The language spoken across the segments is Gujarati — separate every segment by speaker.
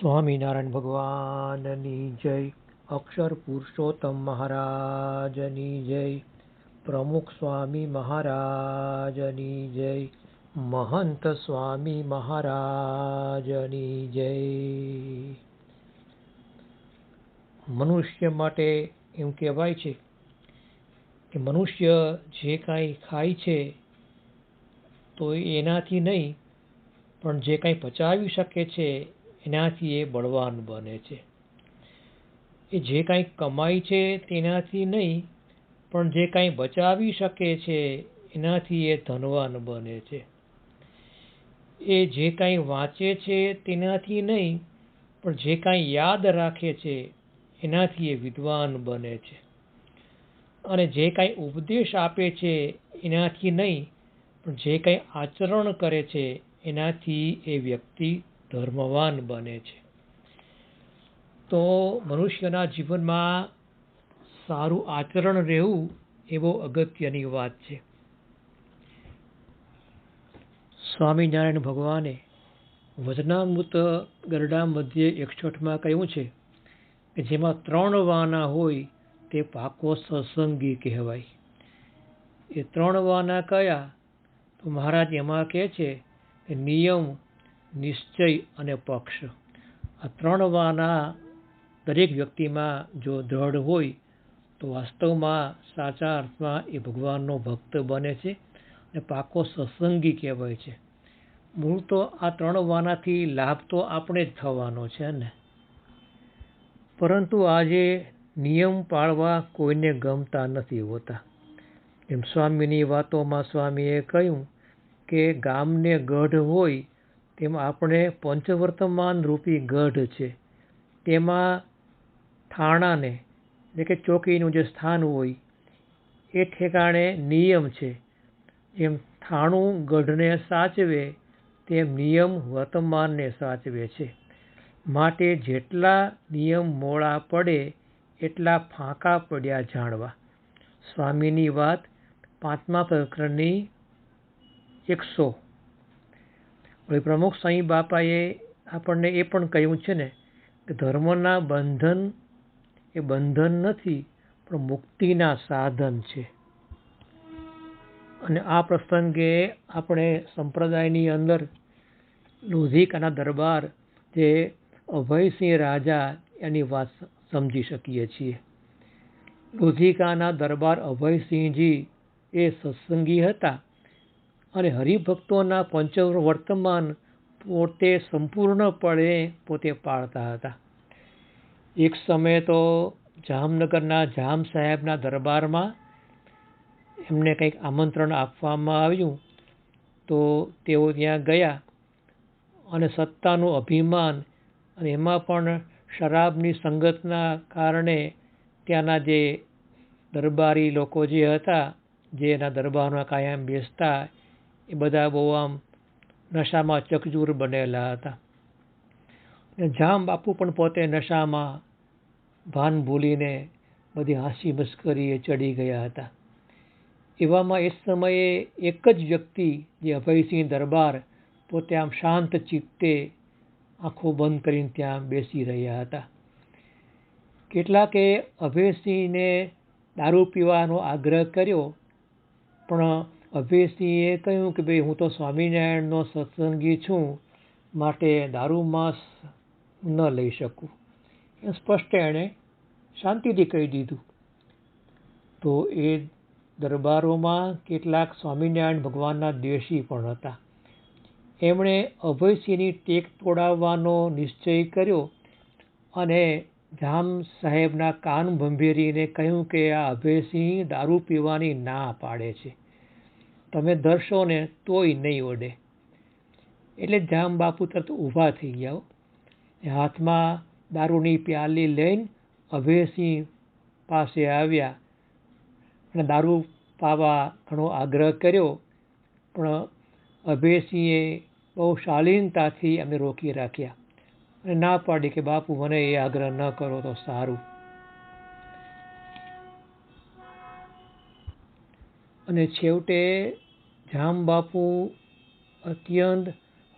Speaker 1: સ્વામિનારાયણ ભગવાનની જય. અક્ષર પુરુષોત્તમ મહારાજની જય. પ્રમુખ સ્વામી મહારાજની જય. મહંત સ્વામી મહારાજની જય. મનુષ્ય માટે એમ કહેવાય છે કે મનુષ્ય જે કાંઈ ખાય છે તો એનાથી નહીં, પણ જે કાંઈ પચાવી શકે છે એનાથી એ બળવાન બને છે. એ જે કાંઈ કમાય છે તેનાથી નહીં, પણ જે કાંઈ બચાવી શકે છે એનાથી એ ધનવાન બને છે. એ જે કાંઈ વાંચે છે તેનાથી નહીં, પણ જે કાંઈ યાદ રાખે છે એનાથી એ વિદ્વાન બને છે. અને જે કાંઈ ઉપદેશ આપે છે એનાથી નહીં, પણ જે કાંઈ આચરણ કરે છે એનાથી એ વ્યક્તિ ધર્મવાન બને છે. તો મનુષ્યના જીવનમાં સારું આચરણ રહેવું એવો અગત્યની વાત છે. સ્વામિનારાયણ ભગવાને વચનામૃત ગરડા મધ્યે એકસઠમાં કહ્યું છે કે જેમાં ત્રણ વાના હોય તે પાકો સત્સંગી કહેવાય. એ ત્રણ વાના કયા? તો મહારાજ એમાં કહે છે કે નિયમ નિશ્ચય અને પક્ષ. આ ત્રણ વાના દરેક વ્યક્તિમાં જો દ્રઢ હોય, તો વાસ્તવમાં સાચા અર્થમાં એ ભગવાનનો ભક્ત બને છે અને પાકો સત્સંગી કહેવાય છે. મૂળ તો આ ત્રણ વાનાથી લાભ તો આપણે જ થવાનો છે ને? પરંતુ આજે નિયમ પાળવા કોઈને ગમતા નથી હોતા. એમ સ્વામીની વાતોમાં સ્વામીએ કહ્યું કે ગામને ગઢ હોય તેમ આપણે પંચવર્તમાન રૂપી ગઢ છે. તેમાં થાણાને, એટલે કે ચોકીનું જે સ્થાન હોય, એ ઠેકાણે નિયમ છે. જેમ થાણું ગઢને સાચવે, તેમ નિયમ વર્તમાનને સાચવે છે. માટે જેટલા નિયમ મોડા પડે, એટલા ફાંકા પડ્યા જાણવા. સ્વામીની વાત પાંચમા પ્રકરણની એકસો હવે પ્રમુખ સાંઈ બાપાએ આપણને એ પણ કહ્યું છે ને કે ધર્મના બંધન એ બંધન નથી, પણ મુક્તિના સાધન છે. અને આ પ્રસંગે આપણે સંપ્રદાયની અંદર લોધિકાના દરબાર જે અભયસિંહ રાજા એની વાત સમજી શકીએ છીએ. લોધિકાના દરબાર અભયસિંહજી એ સત્સંગી હતા. અને હરિભક્તોના પંચવર વર્તમાન પોતે સંપૂર્ણપણે પોતે પાળતા હતા. એક સમયે તો જામનગરના જામ સાહેબના દરબારમાં એમને કંઈક આમંત્રણ આપવામાં આવ્યું તો તેઓ ત્યાં ગયા અને સત્તાનું અભિમાન અને એમાં પણ શરાબની સંગતના કારણે ત્યાંના જે દરબારી લોકો જે હતા, જે એના દરબારમાં કાયમ બેસતા એ બધા બહુ આમ નશામાં ચકજૂર બનેલા હતા. અને જામ બાપુ પણ પોતે નશામાં ભાન ભૂલીને બધી હાંસી મસ્કરીએ ચડી ગયા હતા. એવામાં એ સમયે એક જ વ્યક્તિ જે અભયસિંહ દરબાર પોતે આમ શાંત ચિત્તે આંખો બંધ કરીને ત્યાં બેસી રહ્યા હતા. કેટલાકે અભયસિંહને દારૂ પીવાનો આગ્રહ કર્યો, પણ અભયસિંહે કહ્યું કે ભાઈ હું તો સ્વામિનારાયણનો સત્સંગી છું, માટે દારૂ માંસ ન લઈ શકું. એ સ્પષ્ટ એણે શાંતિથી કહી દીધું. તો એ દરબારોમાં કેટલાક સ્વામિનારાયણ ભગવાનના દ્વેષી પણ હતા. એમણે અભયસિંહની ટેક તોડાવવાનો નિશ્ચય કર્યો અને જામ સાહેબના કાન ભંભેરીને કહ્યું કે આ અભયસિંહ દારૂ પીવાની ના પાડે છે. તમે ધરશો ને તોય નહીં ઓડે એટલે જામ બાપુ તરત ઊભા થઈ ગયા હાથમાં દારૂની પ્યાલી લઈને અભયસિંહ પાસે આવ્યા અને દારૂ પાવા ઘણો આગ્રહ કર્યો, પણ અભયસિંહે બહુ શાલીનતાથી અમે રોકી રાખ્યા. અને ના પાડી કે, બાપુ, મને એ આગ્રહ ન કરો તો સારું. અને છેવટે જામ બાપુ અત્યંત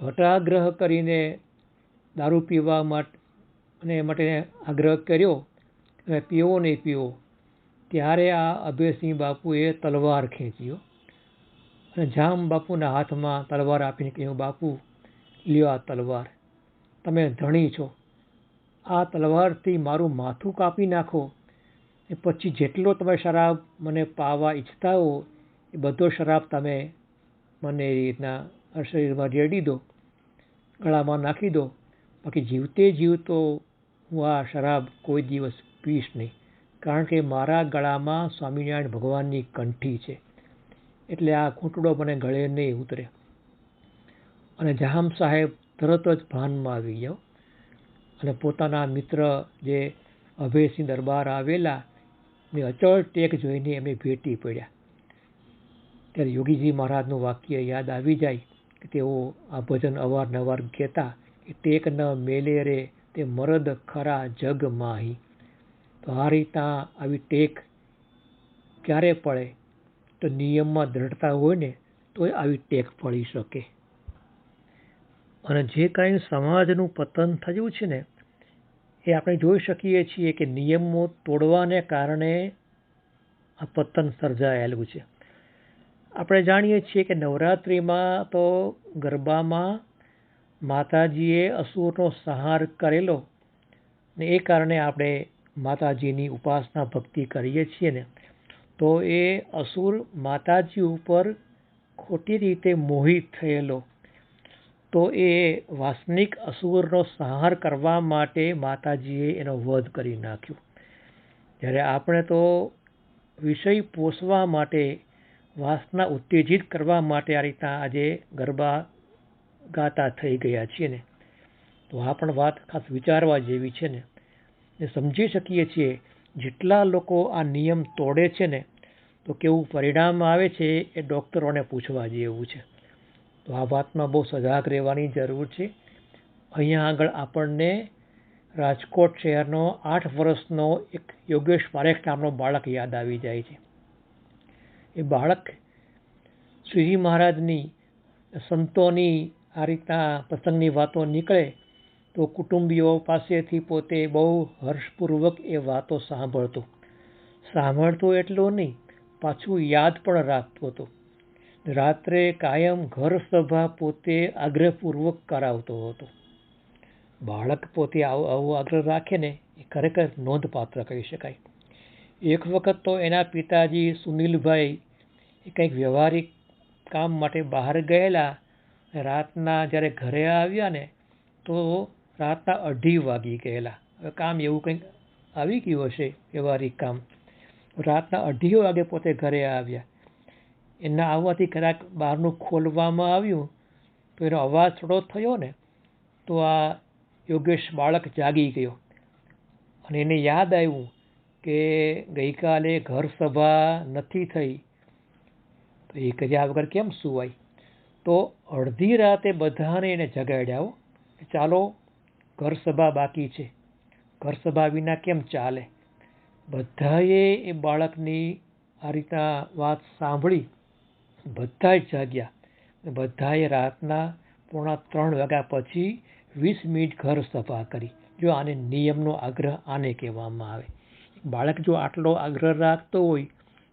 Speaker 1: હટાગ્રહ કરીને દારૂ પીવા માટે અને માટે આગ્રહ કર્યો. તમે પીવો નહીં પીવો. ત્યારે આ અભયસિંહ બાપુએ તલવાર ખેંચ્યો. અને જામ બાપુના હાથમાં તલવાર આપીને કહ્યું, બાપુ, લ્યો આ તલવાર. તમે ધણી છો. આ તલવારથી મારું માથું કાપી નાખો. એ પછી જેટલો તમે શરાબ મને પાવા ઈચ્છતા હો એ બધો શરાબ તમે મને એ રીતના શરીરમાં રેડી દો, ગળામાં નાખી દો. બાકી જીવતે જીવતો હું આ શરાબ કોઈ દિવસ પીશ નહીં. કારણ કે મારા ગળામાં સ્વામિનારાયણ ભગવાનની કંઠી છે. એટલે આ ઘૂંટડો મને ગળે નહીં ઉતરે. અને જામ સાહેબ તરત જ ભાનમાં આવી ગયો. અને પોતાના મિત્ર જે અભયસિંહ દરબાર આવેલા, ને અચળ ટેક જોઈને એમને ભેટી પડ્યા. ત્યારે યોગીજી મહારાજનું વાક્ય યાદ આવી જાય કે તેઓ આ ભજન અવારનવાર કહેતા કે ટેક ન મેલે રે તે મરદ ખરા જગ માહી. તો આ રીતના આવી ટેક ક્યારે પડે? તો નિયમમાં દ્રઢતા હોય ને તો આવી ટેક પડી શકે. અને જે કાંઈ સમાજનું પતન થયું છે ને, એ આપણે જોઈ શકીએ છીએ કે નિયમો તોડવાને કારણે આ પતન સર્જાયેલું છે. આપણે જાણીએ છીએ કે નવરાત્રિમાં તો ગરબામાં માતાજીએ અસુરનો સંહાર કરેલો ને એ કારણે આપણે માતાજીની ઉપાસના ભક્તિ કરીએ છીએ ને. તો એ અસુર માતાજી ઉપર ખોટી રીતે મોહિત થયેલો. તો એ વાસનિક અસુરનો સંહાર કરવા માટે માતાજીએ એનો વધ કરી નાખ્યો. જ્યારે આપણે તો વિષય પોષવા માટે વાસના ઉત્તેજિત કરવા માટે આ રીતના આજે ગરબા ગાતા થઈ ગયા છીએ ને. તો આ પણ વાત ખાસ વિચારવા જેવી છે ને. ને સમજી શકીએ છીએ જેટલા લોકો આ નિયમ તોડે છે ને, તો કેવું પરિણામ આવે છે એ ડૉક્ટરોને પૂછવા જેવું છે. તો આ વાતમાં બહુ સજાગ રહેવાની જરૂર છે. અહીંયા આગળ આપણને રાજકોટ શહેરનો આઠ વર્ષનો એક યોગેશ પારેખ નામનો બાળક યાદ આવી જાય છે. એ બાળક શ્રીજી મહારાજની સંતોની આ રીતના પ્રસંગની વાતો નીકળે તો કુટુંબીઓ પાસેથી પોતે બહુ હર્ષપૂર્વક એ વાતો સાંભળતો. સાંભળતો એટલો નહીં, પાછું યાદ પણ રાખતો હતો. રાત્રે કાયમ ઘર સભા પોતે આગ્રહપૂર્વક કરાવતો હતો. બાળક પોતે આવો આવો આગ્રહ રાખે ને એ ખરેખર નોંધપાત્ર કહી શકાય. એક વખત તો એના પિતાજી સુનિલભાઈ એ કંઈક વ્યવહારિક કામ માટે બહાર ગયેલા, રાતના જ્યારે ઘરે આવ્યા ને, તો રાતના અઢી વાગી ગયેલા. હવે કામ એવું કંઈક આવી ગયું હશે, વ્યવહારિક કામ. રાતના અઢી વાગે પોતે ઘરે આવ્યા. એના આવવાથી કદાચ બહારનું ખોલવામાં આવ્યું, તો એનો અવાજ થોડો થયો ને, તો આ યોગેશ બાળક જાગી ગયો. અને એને યાદ આવ્યું કે ગઈકાલે ઘર સભા નથી થઈ, તો એ કર્યા વગર કેમ સુવાય? તો અડધી રાતે બધાને એને જગાડ્યા ચાલો ઘર સભા બાકી છે. ઘર સભા વિના કેમ ચાલે? બધાએ એ બાળકની આ રીતના વાત સાંભળી. બધા જાગ્યા. બધાએ રાતના પોણા ત્રણ વાગ્યા પછી વીસ મિનિટ ઘર સભા કરી. જો આને નિયમનો આગ્રહ આને કહેવામાં આવે. બાળક જો આટલો આગ્રહ રાખતો હોય,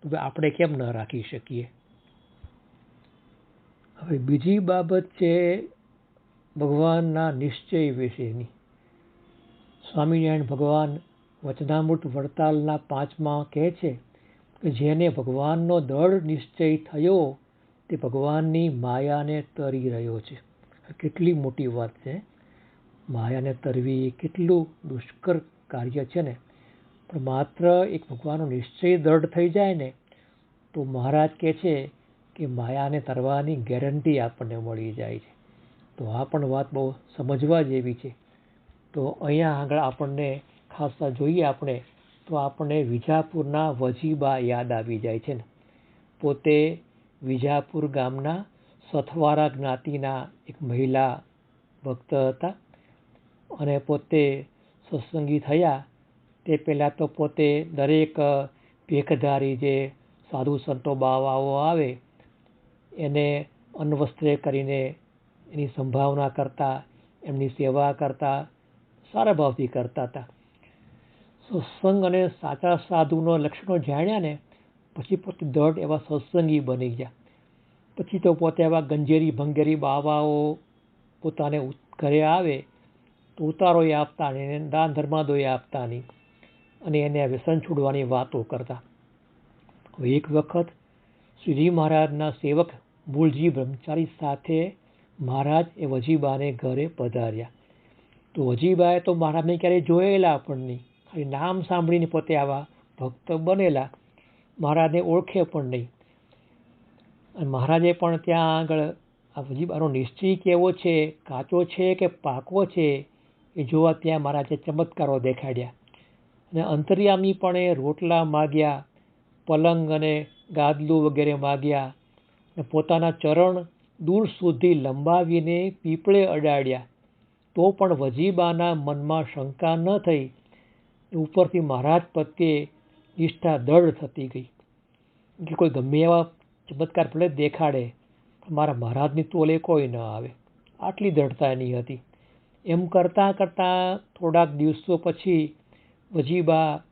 Speaker 1: તો આપણે કેમ ન રાખી શકીએ? હવે બીજી બાબત છે ભગવાનના નિશ્ચય વિશેની. સ્વામિનારાયણ ભગવાન વચનામૃત વડતાલના પાંચમાં કહે છે કે જેને ભગવાનનો દળ નિશ્ચય થયો, તે ભગવાનની માયાને તરી રહ્યો છે. કેટલી મોટી વાત છે. માયાને તરવી કેટલું દુષ્કર કાર્ય છે ને. પણ માત્ર એક ભગવાનનો નિશ્ચય દૃઢ થઈ જાય ને, તો મહારાજ કહે છે કે માયાને તરવાની ગેરંટી આપણને મળી જાય છે. તો આ પણ વાત બહુ સમજવા જેવી છે. તો અહીંયા આગળ આપણને ખાસ જોઈએ આપણે, તો આપણને વિજાપુરના વજીબા યાદ આવી જાય છે ને. પોતે વિજાપુર ગામના સથવારા જ્ઞાતિના એક મહિલા ભક્ત હતા અને પોતે સત્સંગી થયા તે પહેલાં તો પોતે દરેક ભેખધારી જે સાધુ સંતો, બાવાઓ આવે, એને અન્નવસ્ત્રે કરીને એની સંભાવના કરતા, એમની સેવા કરતા, સારા ભાવથી કરતા હતા. સત્સંગ અને સાચા સાધુનો લક્ષણો જાણ્યા ને, પછી પોતે દઢ એવા સત્સંગી બની ગયા. પછી તો પોતે એવા ગંજેરી, ભંગેરી બાવાઓ પોતાને ઘરે આવે, તો ઉતારોય આપતા નહીં, દાન ધર્માદોય આપતા નહીં. અને એને વ્યસન છોડવાની વાતો કરતા. એક વખત શ્રીજી મહારાજના સેવક મૂળજી બ્રહ્મચારી સાથે મહારાજ એ વજીબાને ઘરે પધાર્યા. તો વજીબાએ તો મહારાજને ક્યારેય જોયેલા પણ નહીં. ખાલી નામ સાંભળીને પોતે આવા ભક્ત બનેલા. મહારાજને ઓળખે પણ નહીં. અને મહારાજે પણ ત્યાં આગળ આ વજીબાનો નિશ્ચય કેવો છે, કાચો છે કે પાકો છે, એ જોવા ત્યાં મહારાજે ચમત્કારો દેખાડ્યા. અને અંતર્યામીપણે રોટલા માગ્યા, પલંગ અને ગાદલું વગેરે માગ્યા ને પોતાના ચરણ દૂર સુધી લંબાવીને પીપળે અડાડ્યા. તો પણ વજીબાના મનમાં શંકા ન થઈ. ઉપરથી મહારાજ પ્રત્યે નિષ્ઠા દૃઢ થતી ગઈ. કે કોઈ ગમે એવા ચમત્કાર ભલે દેખાડે મારા મહારાજની તોલે કોઈ ન આવે. આટલી દૃઢતા એની હતી. એમ કરતાં કરતાં થોડાક દિવસો પછી વજીબા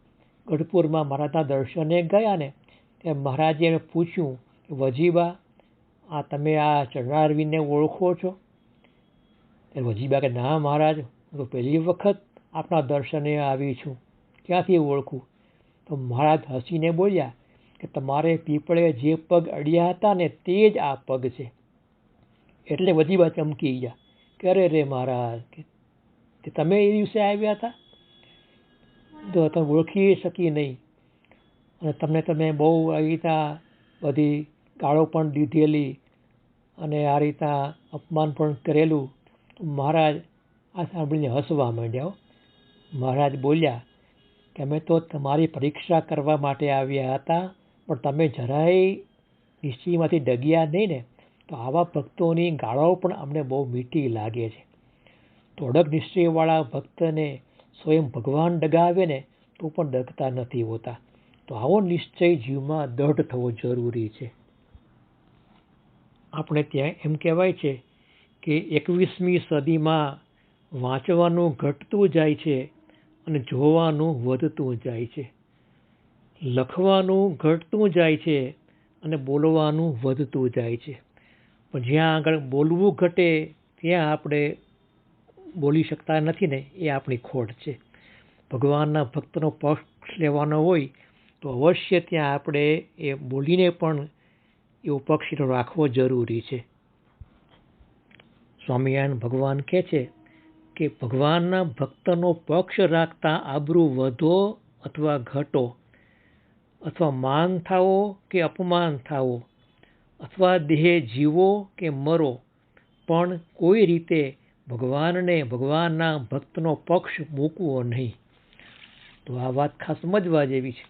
Speaker 1: ગઢપુરમાં મહારાજના દર્શને ગયા ને ત્યારે મહારાજે એને પૂછ્યું કે, વજીબા, આ તમે આ ચરણારવીને ઓળખો છો? ત્યારે વજીબા કે, ના મહારાજ, હું તો પહેલી વખત આપણા દર્શને આવી છું. ક્યાંથી ઓળખું? તો મહારાજ હસીને બોલ્યા કે, તમારે પીપળે જે પગ અડ્યા હતા ને તે જ આ પગ છે. એટલે વજીબા ચમકી ગયા કે, અરે રે મહારાજ, કે તમે એ દિવસે આવ્યા હતા? તો તમે ઓળખી શકી નહીં. અને તમને તમે બહુ આ રીતના બધી ગાળો પણ દીધેલી અને આ રીતના અપમાન પણ કરેલું મહારાજ આ સાંભળીને હસવા માંડ્યા મહારાજ બોલ્યા કે અમે તો તમારી પરીક્ષા કરવા માટે આવ્યા હતા, પણ તમે જરાય નિશ્ચયમાંથી ડગ્યા નહીં ને. તો આવા ભક્તોની ગાળો પણ અમને બહુ મીઠી લાગે છે. તો અડગ નિશ્ચયવાળા ભક્તને સ્વયં ભગવાન ડગાવે ને તો પણ ડગતા નથી હોતા. તો આવો નિશ્ચય જીવમાં દઢ થવો જરૂરી છે. આપણે ત્યાં એમ કહેવાય છે કે એકવીસમી સદીમાં વાંચવાનું ઘટતું જાય છે અને જોવાનું વધતું જાય છે. લખવાનું ઘટતું જાય છે અને બોલવાનું વધતું જાય છે. પણ જ્યાં આગળ બોલવું ઘટે, ત્યાં આપણે બોલી શકતા નથી ને, એ આપણી ખોટ છે. ભગવાનના ભક્તનો પક્ષ લેવાનો હોય, તો અવશ્ય ત્યાં આપણે એ બોલીને પણ એવો પક્ષ રાખવો જરૂરી છે. સ્વામિનારાયણ ભગવાન કહે છે કે, ભગવાનના ભક્તનો પક્ષ રાખતા આબરૂ વધો અથવા ઘટો, અથવા માન થાવો કે અપમાન થાવો અથવા દેહ જીવો કે મરો, પણ કોઈ રીતે ભગવાનને ભગવાનના ભક્તનો પક્ષ મૂકવો નહીં. તો આ વાત ખાસ સમજવા જેવી છે.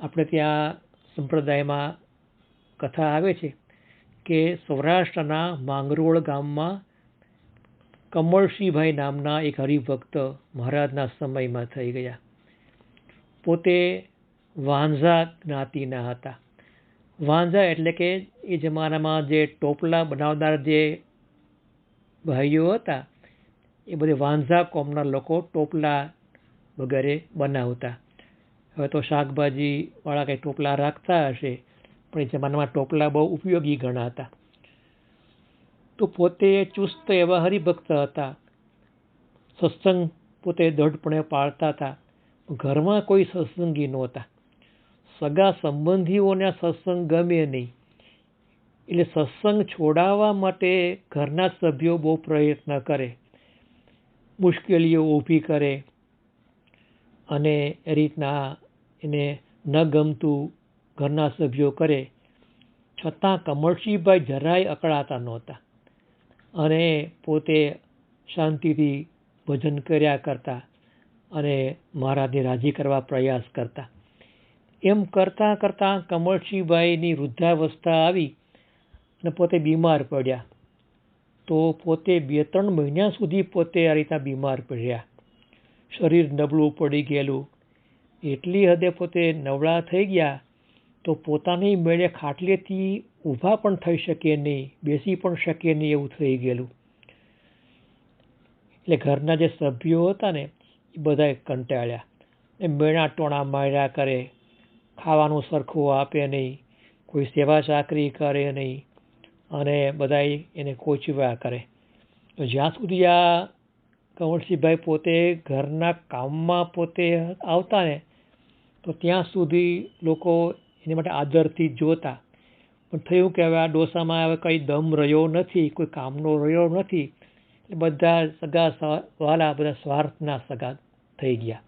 Speaker 1: આપણે ત્યાં સંપ્રદાયમાં કથા આવે છે કે સૌરાષ્ટ્રના માંગરોળ ગામમાં કમળસિંહભાઈ નામના એક હરિભક્ત મહારાજના સમયમાં થઈ ગયા. પોતે વાંઝા જ્ઞાતિના હતા. વાંઝા એટલે કે એ જમાનામાં જે ટોપલા બનાવનાર જે ભાઈઓ હતા, એ બધે વાંઝા કોમના લોકો ટોપલા વગેરે બનાવતા. હવે તો શાકભાજીવાળા કંઈ ટોપલા રાખતા હશે, પણ એ જમાનામાં ટોપલા બહુ ઉપયોગી ગણાતા. તો પોતે ચુસ્ત એવા હરિભક્ત હતા. સત્સંગ પોતે દઢપણે પાળતા હતા. ઘરમાં કોઈ સત્સંગી નહોતા. સગા સંબંધીઓને સત્સંગ ગમે નહીં. એટલે સત્સંગ છોડાવવા માટે ઘરના સભ્યો બહુ પ્રયત્ન કરે, મુશ્કેલીઓ ઊભી કરે અને એ રીતના એને ન ગમતું ઘરના સભ્યો કરે. છતાં કમળસિંહભાઈ જરાય અકળાતા નહોતા અને પોતે શાંતિથી ભજન કર્યા કરતા અને મહારાજને રાજી કરવા પ્રયાસ કરતા. એમ કરતાં કરતાં કમળસિંહભાઈની વૃદ્ધાવસ્થા આવી અને પોતે બીમાર પડ્યા. તો પોતે બે ત્રણ મહિના સુધી પોતે આ રીતના બીમાર પડ્યા. શરીર નબળું પડી ગયેલું. એટલી હદે પોતે નવળા થઈ ગયા તો પોતાની મેળે ખાટલેથી ઊભા પણ થઈ શકે નહીં, બેસી પણ શકે નહીં એવું થઈ ગયેલું. એટલે ઘરના જે સભ્યો હતા ને, એ બધાએ કંટાળ્યા એ મેણા ટોણા માર્યા કરે, ખાવાનું સરખું આપે નહીં, કોઈ સેવા ચાકરી કરે નહીં અને બધાય એને કોચવ્યા કરે. તો જ્યાં સુધી આ કંવરસિંહભાઈ પોતે ઘરના કામમાં પોતે આવતા ને, તો ત્યાં સુધી લોકો એની માટે આદરથી જોતા. પણ થયું કે હવે આ ડોસામાં હવે કંઈ દમ રહ્યો નથી, કોઈ કામનો રહ્યો નથી, એટલે બધા સગા વાલા બધા સ્વાર્થના સગા થઈ ગયા.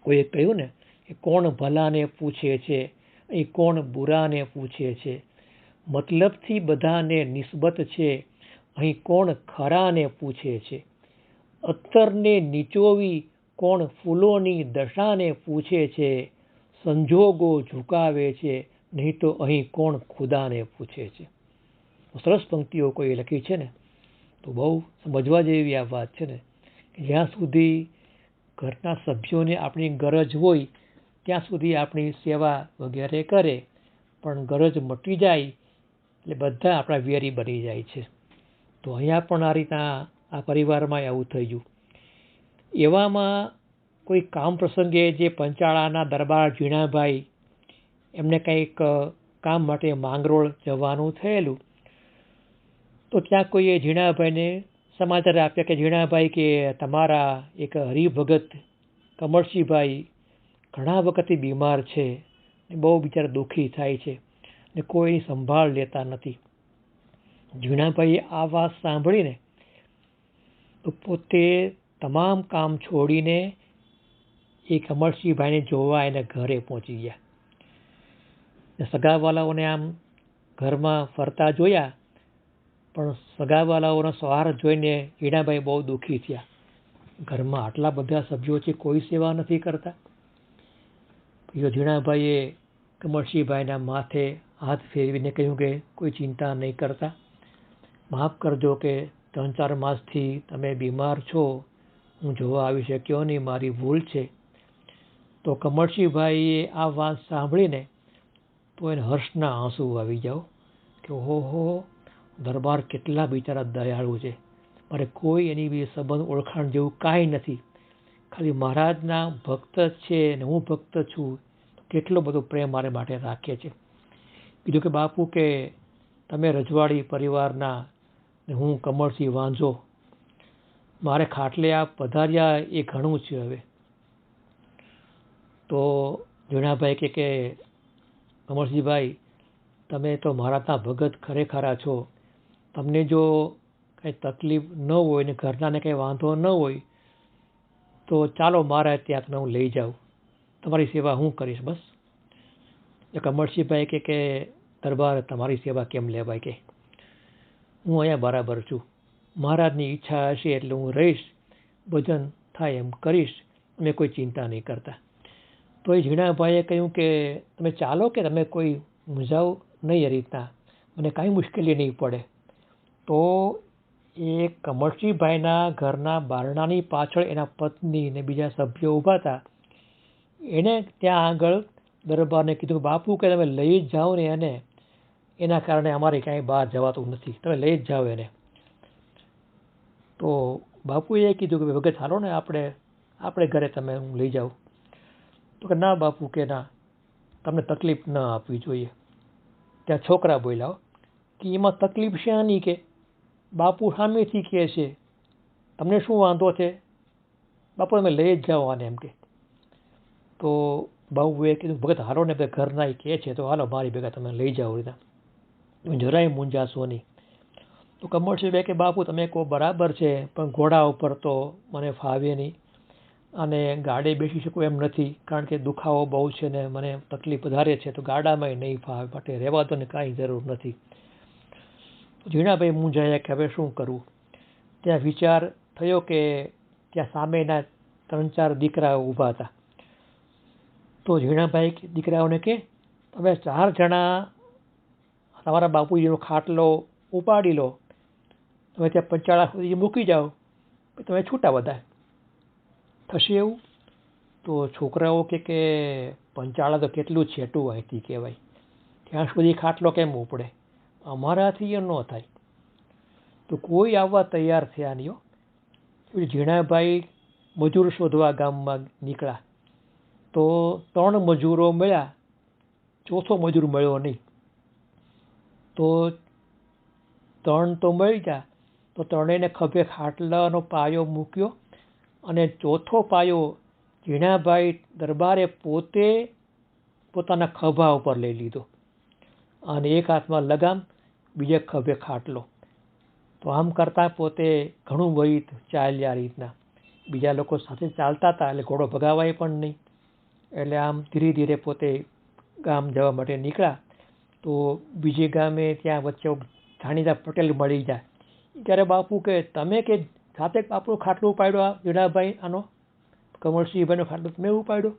Speaker 1: કોઈએ કહ્યું ને કે કોણ ભલાને પૂછે છે એ કોણ બુરાને પૂછે છે? મતલબથી બધાને નિસ્બત છે. અહીં કોણ ખરાને પૂછે છે? અત્તરને નીચોવી કોણ ફૂલોની દશાને પૂછે છે? સંજોગો ઝુકાવે છે, નહીં તો અહીં કોણ ખુદાને પૂછે છે? સરસ પંક્તિઓ કોઈ લખી છે ને? તો બહુ સમજવા જેવી આ વાત છે ને? જ્યાં સુધી ઘરના સભ્યોને આપણી ગરજ હોય, ત્યાં સુધી આપણી સેવા વગેરે કરે, પણ ગરજ મટી જાય એટલે બધા આપણા વેરી બની જાય છે. તો અહીંયા પણ આ રીતના આ પરિવારમાં આવું થયું એવામાં કોઈ કામ પ્રસંગે જે પંચાળાના દરબાર ઝીણાભાઈ એમને કંઈક કામ માટે માંગરોળ જવાનું થયેલું. તો ત્યાં કોઈએ ઝીણાભાઈને સમાચાર આપ્યા કે ઝીણાભાઈ કે તમારા એક હરિભગત કમળસિંહભાઈ ઘણા વખતથી બીમાર છે બહુ બિચારા દુઃખી થાય છે. ને કોઈ સંભાળ લેતા નથી. ઝીણાભાઈએ આ વાત સાંભળીને પોતે તમામ કામ છોડીને એ કમળસિંહભાઈને જોવા એને ઘરે પહોંચી ગયા. સગાવાલાઓને આમ ઘરમાં ફરતા જોયા, પણ સગાવાલાઓનો સવાર જોઈને હીણાભાઈ બહુ દુઃખી થયા. ઘરમાં આટલા બધા સભ્યો છે, કોઈ સેવા નથી કરતા. ઝીણાભાઈએ કમળસિંહભાઈના માથે હાથ ફેરવીને કહ્યું કે કોઈ ચિંતા નહીં કરતા. માફ કરજો કે ત્રણ ચાર માસથી તમે બીમાર છો. હું જોવા આવી શક્યો નહીં, મારી ભૂલ છે. તો કમળસિંહભાઈએ આ વાત સાંભળીને તો એને હર્ષના આંસુ આવી જાઓ કે ઓહો, દરબાર કેટલા બિચારા દયાળુ છે. મારે કોઈ એની બી સંબંધ ઓળખાણ જેવું કાંઈ નથી. ખાલી મહારાજના ભક્ત છે ને હું ભક્ત છું. કેટલો બધો પ્રેમ મારે માટે રાખે છે. કીધું કે, બાપુ, કે તમે રજવાડી પરિવારના હું કમળસિંહ વાંઝો. મારે ખાટલે આ પધાર્યા એ ઘણું છે હવે. તો જુણાભાઈ કે કે કમળસિંહભાઈ તમે તો મારા ત્યાં ભગત ખરેખરા છો. તમને જો કંઈ તકલીફ ન હોય ને ઘરનાને કંઈ વાંધો ન હોય, તો ચાલો મારા ત્યાં તમે હું લઈ જાઉં. તમારી સેવા હું કરીશ. બસ. કમળસિંહભાઈ કે કે દરબાર તમારી સેવા કેમ લેવાય કે? હું અહીંયા બરાબર છું. મહારાજની ઈચ્છા હશે એટલે હું રહીશ. ભજન થાય એમ કરીશ. અમે કોઈ ચિંતા નહીં કરતા. તો એ ઝીણાભાઈએ કહ્યું કે, તમે ચાલો કે તમે કોઈ મૂંઝાવ નહીં એ રીતના. મને કાંઈ મુશ્કેલી નહીં પડે. તો એ કમળસિંહભાઈના ઘરના બારણાની પાછળ એના પત્ની અને બીજા સભ્યો ઊભા હતા. એણે ત્યાં આગળ દરબારને કીધું, બાપુ, કે તમે લઈ જાઓ ને એને. એના કારણે અમારે કાંઈ બહાર જવાતું નથી. તમે લઈ જ જાઓ એને. તો બાપુએ કીધું કે ભગત, હાલો ને આપણે આપણે ઘરે તમે, હું લઈ જાઉં. તો કે, ના બાપુ, કે ના. તમને તકલીફ ન આપવી જોઈએ. ત્યાં છોકરા બોલ્યા કે એમાં તકલીફ શાની કે? બાપુ સામેથી કહે છે, તમને શું વાંધો છે? બાપુ, તમે લઈ જ જાઓ આને. એમ કે. તો બાપુએ કીધું, ભગત, હાલો ને ઘરના કહે છે, તો હાલો, મારી ભેગા, તમે લઈ જાઓ. રીતના જરાય મૂંઝાશો નહીં. તો બે કે બાપુ, તમે કહો બરાબર છે, પણ ઘોડા ઉપર તો મને ફાવે નહીં. અને ગાડે બેસી શકું એમ નથી, કારણ કે દુખાવો બહુ છે ને મને તકલીફ વધારે છે, તો ગાડામાંય નહીં ફાવે, માટે રહેવા તો કાંઈ જરૂર નથી. ઝીણાભાઈ મૂંઝાયા કે હવે શું કરવું ત્યાં વિચાર થયો કે ત્યાં સામેના ત્રણ ચાર દીકરાઓ ઊભા હતા. તો ઝીણાભાઈ દીકરાઓને કે, તમે ચાર જણા તમારા બાપુજીનો ખાટલો ઉપાડી લો. તમે ત્યાં પંચાળા સુધી મૂકી જાઓ તમે છૂટા બધા થશે એવું? તો છોકરાઓ કે કે પંચાળા તો કેટલું છેટું અહીંથી કહેવાય. ત્યાં સુધી ખાટલો કેમ ઉપડે? અમારાથી એ ન થાય. તો કોઈ આવવા તૈયાર થયા નહીં ઝીણાભાઈ મજૂર શોધવા ગામમાં નીકળ્યા. તો ત્રણ મજૂરો મળ્યા. ચોથો મજૂર મળ્યો નહીં. તો ત્રણ તો મળી ગયા, તો ત્રણેયને ખભે ખાટલાનો પાયો મૂક્યો અને ચોથો પાયો ઝીણાભાઈ દરબારે પોતે પોતાના ખભા ઉપર લઈ લીધો અને એક હાથમાં લગામ, બીજે ખભે ખાટલો. તો આમ કરતાં પોતે ઘણું વહી ચાલ્યા રીતના. બીજા લોકો સાથે ચાલતા હતા, એટલે ઘોડો ભગાવાય પણ નહીં. એટલે આમ ધીરે ધીરે પોતે ગામ જવા માટે નીકળ્યા. તો બીજે ગામે ત્યાં વચ્ચે જાણીતા પટેલ મળી જાય. ત્યારે બાપુ કે તમે કે જાતે બાપુ ખાટલો ઉપાડ્યો આ વીણાભાઈ આનો? કમળસિંહભાઈનો ખાટલો તમે ઉપાડ્યો?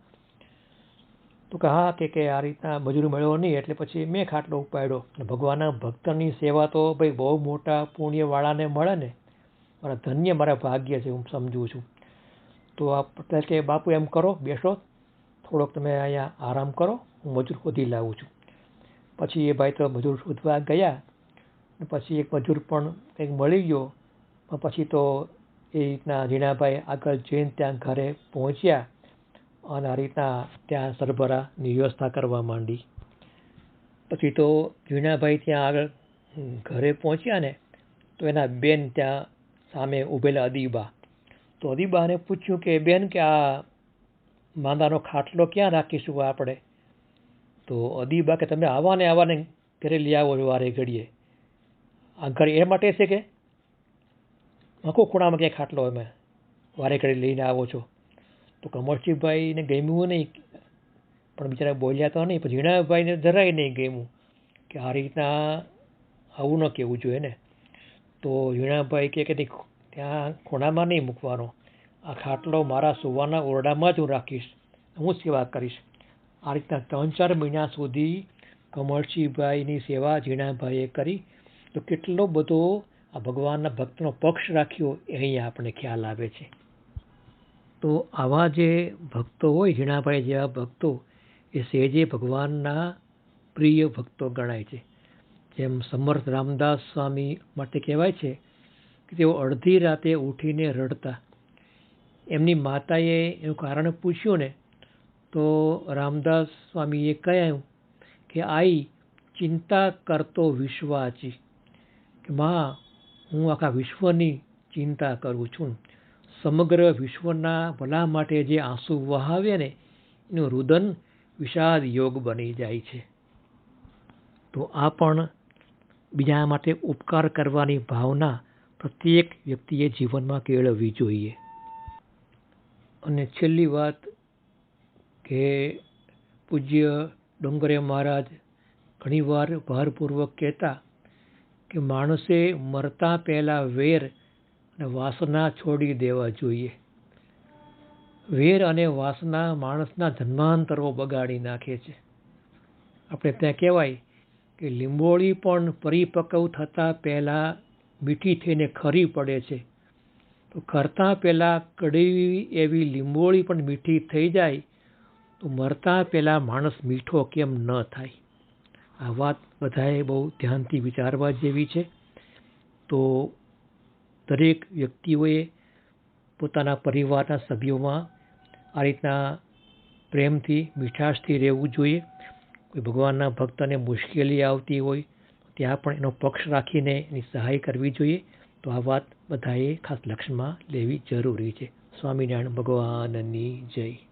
Speaker 1: તો કે હા, કે કે આ રીતના મજૂર મળ્યો નહીં, એટલે પછી મેં ખાટલો ઉપાડ્યો. ભગવાનના ભક્તની સેવા તો ભાઈ બહુ મોટા પુણ્યવાળાને મળે ને. મારા ધન્ય મારા ભાગ્ય છે, હું સમજું છું. તો આ પટેલ કે બાપુ, એમ કરો, બેસો. થોડોક તમે અહીંયા આરામ કરો, હું મજૂર શોધી લાવું છું. પછી એ ભાઈ તો મજૂર શોધવા ગયા પછી એક મજૂર પણ કંઈક મળી ગયો. પછી તો એ રીતના ઝીણાભાઈ આગળ જઈને ત્યાં ઘરે પહોંચ્યા અને આ રીતના ત્યાં સરભરાની વ્યવસ્થા કરવા માંડી. પછી તો ઝીણાભાઈ ત્યાં આગળ ઘરે પહોંચ્યા ને તો એના બેન ત્યાં સામે ઊભેલા અદીબા. તો અદીબાને પૂછ્યું કે, બેન, કે આ માંદાનો ખાટલો ક્યાં રાખીશું આપણે? તો અદીબા કે તમે આવાને આવાને ઘરે લઈ આવો છો વારે ઘડીએ. આ ઘર એ માટે છે કે આખો ખૂણામાં ક્યાંય ખાટલો અમે વારે ઘડી લઈને આવો છો. તો કમળસિંહભાઈને ગમ્યું નહીં. પણ બિચારા બોલ્યા તો નહીં. પણ ઝીણાભાઈને જરાય નહીં ગમ્યું કે આ રીતના આવું ન કહેવું જોઈએ ને. તો ઝીણાભાઈ કે કે ત્યાં ખૂણામાં નહીં મૂકવાનો. આ ખાટલો મારા સુવાના ઓરડામાં જ હું રાખીશ. હું સેવા કરીશ. આ રીતના ત્રણ ચાર મહિના સુધી કમળસિંહભાઈની સેવા ઝીણાભાઈએ કરી. તો કેટલો બધો આ ભગવાનના ભક્તનો પક્ષ રાખ્યો એ અહીંયા આપણે ખ્યાલ આવે છે. તો આવા જે ભક્તો હોય ઝીણાભાઈ જેવા ભક્તો, એ સહેજે ભગવાનના પ્રિય ભક્તો ગણાય છે. જેમ સમર્થ રામદાસ સ્વામી માટે કહેવાય છે કે તેઓ અડધી રાતે ઉઠીને રડતા. એમની માતાએ એનું કારણ પૂછ્યું ને તો રામદાસ સ્વામીએ કહ્યું કે, આઈ, ચિંતા કરતો વિશ્વાચી કે માં, હું આખા વિશ્વની ચિંતા કરું છું. સમગ્ર વિશ્વના ભલા માટે જે આંસુ વહાવે ને, એનું રુદન વિષાદ યોગ બની જાય છે. તો આ પણ બીજા માટે ઉપકાર કરવાની ભાવના પ્રત્યેક વ્યક્તિએ જીવનમાં કેળવવી જોઈએ. અને છેલ્લી વાત કે પૂજ્ય ડોંગરે મહારાજ ઘણીવાર ભારપૂર્વક કહેતા કે માણસે મરતા પહેલાં વેર અને વાસના છોડી દેવા જોઈએ. વેર અને વાસના માણસના જન્માંતરો બગાડી નાખે છે. આપણે ત્યાં કહેવાય કે લીંબોળી પણ પરિપક્વ થતાં પહેલાં મીઠી થઈને ખરી પડે છે. તો ખરતા પહેલાં કડવી એવી લીંબોળી પણ મીઠી થઈ જાય તો મરતા પહેલાં માણસ મીઠો કેમ ન થાય? આ વાત બધાએ બહુ ધ્યાનથી વિચારવા જેવી છે. તો દરેક વ્યક્તિઓએ પોતાના પરિવારના સભ્યોમાં આ રીતના પ્રેમથી, મીઠાશથી રહેવું જોઈએ. કોઈ ભગવાનના ભક્તને મુશ્કેલી આવતી હોય, ત્યાં પણ એનો પક્ષ રાખીને એની સહાય કરવી જોઈએ. તો આ વાત બધાએ ખાસ લક્ષમાં લેવી જરૂરી છે. સ્વામિનારાયણ ભગવાનની જય.